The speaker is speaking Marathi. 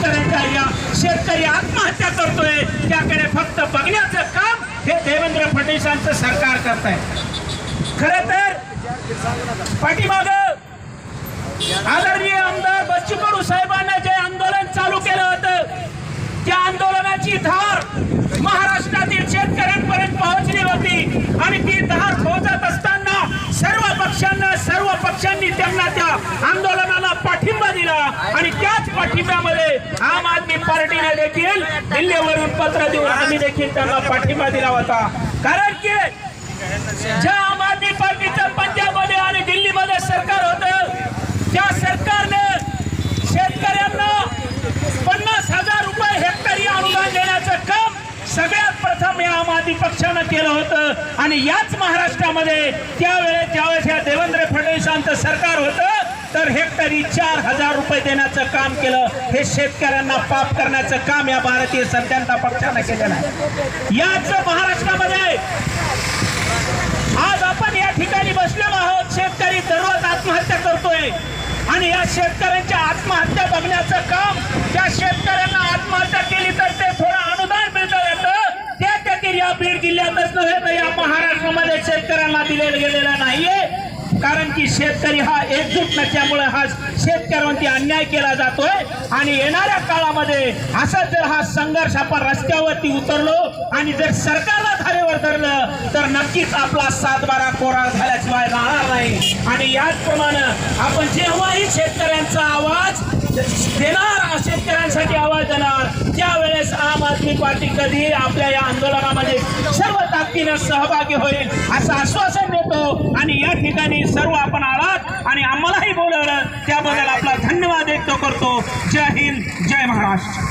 शेतकऱ्यांच्या या शेतकरी आत्महत्या करतोय. त्याकडे फक्त बघण्याचं काम हे देवेंद्र फडणवीसांचं सरकार करत आहे. खर तर पाठीमाग आदरणीय आमदार बच्चू कडू साहेबांना जे आंदोलन चालू केलं होतं त्या आंदोलनाची धार महाराष्ट्रातील शेतकऱ्यांपर्यंत पोहोचली होती. आणि ती धार पोहोचत असताना सर्व पक्षांना सर्व पक्षांनी त्यांना त्या आंदोलन पाठिंबा दिला. आणि त्याच पाठिंब्यामध्ये आम आदमी पार्टीने देखील दिल्लीवरून पत्र देऊन आम्ही देखील त्यांना पाठिंबा दिला होता. कारण की ज्या आम आदमी पार्टीचं पंजाबमध्ये आणि दिल्लीमध्ये सरकार होतं त्या सरकारने शेतकऱ्यांना पन्नास हजार रुपये हेक्टरी अनुदान देण्याचं काम सगळ्यात प्रथम या आम आदमी पक्षानं केलं होतं. आणि याच महाराष्ट्रामध्ये त्यावेळेस ज्यावेळेस या देवेंद्र फडणवीसांचं सरकार होतं तर हेक्टरी चार हजार रुपये देण्याचं काम केलं. हे शेतकऱ्यांना पाप करण्याचं काम या भारतीय संत्यांना पक्षानं केलेलं आहे. याच महाराष्ट्रामध्ये आज आपण या ठिकाणी बसलेलो आहोत. शेतकरी दररोज आत्महत्या करतोय. आणि या शेतकऱ्यांच्या आत्महत्या बघण्याचं काम त्या शेतकऱ्यांना आत्महत्या केली तर ते थोडं अनुदान मिळतं येतं ते देखील या बीड जिल्ह्यातच नव्हे तर या महाराष्ट्रामध्ये शेतकऱ्यांना दिलेलं गेलेलं नाहीये. कारण की शेतकरी हा एकजूट नसल्यामुळे हा शेतकऱ्यांवरती अन्याय केला जातोय. आणि येणाऱ्या काळामध्ये असा जर हा संघर्ष आपण रस्त्यावरती उतरलो आणि जर सरकारला धारेवर धरलं तर नक्कीच आपला सातबारा कोरा झाल्याशिवाय राहणार नाही. आणि याचप्रमाणे आपण जेव्हाही शेतकऱ्यांचा आवाज देणार शेतकऱ्यांसाठी आवाज देणार त्यावेळेस आम आदमी पार्टी कधी आपल्या या आंदोलनामध्ये सर्व ताकदीनं सहभागी होईल असं आश्वासन देतो. आणि या ठिकाणी सर्व आपण आलात आणि आम्हालाही बोलवलं. त्याबद्दल आपला धन्यवाद व्यक्त करतो. जय हिंद जय महाराष्ट्र.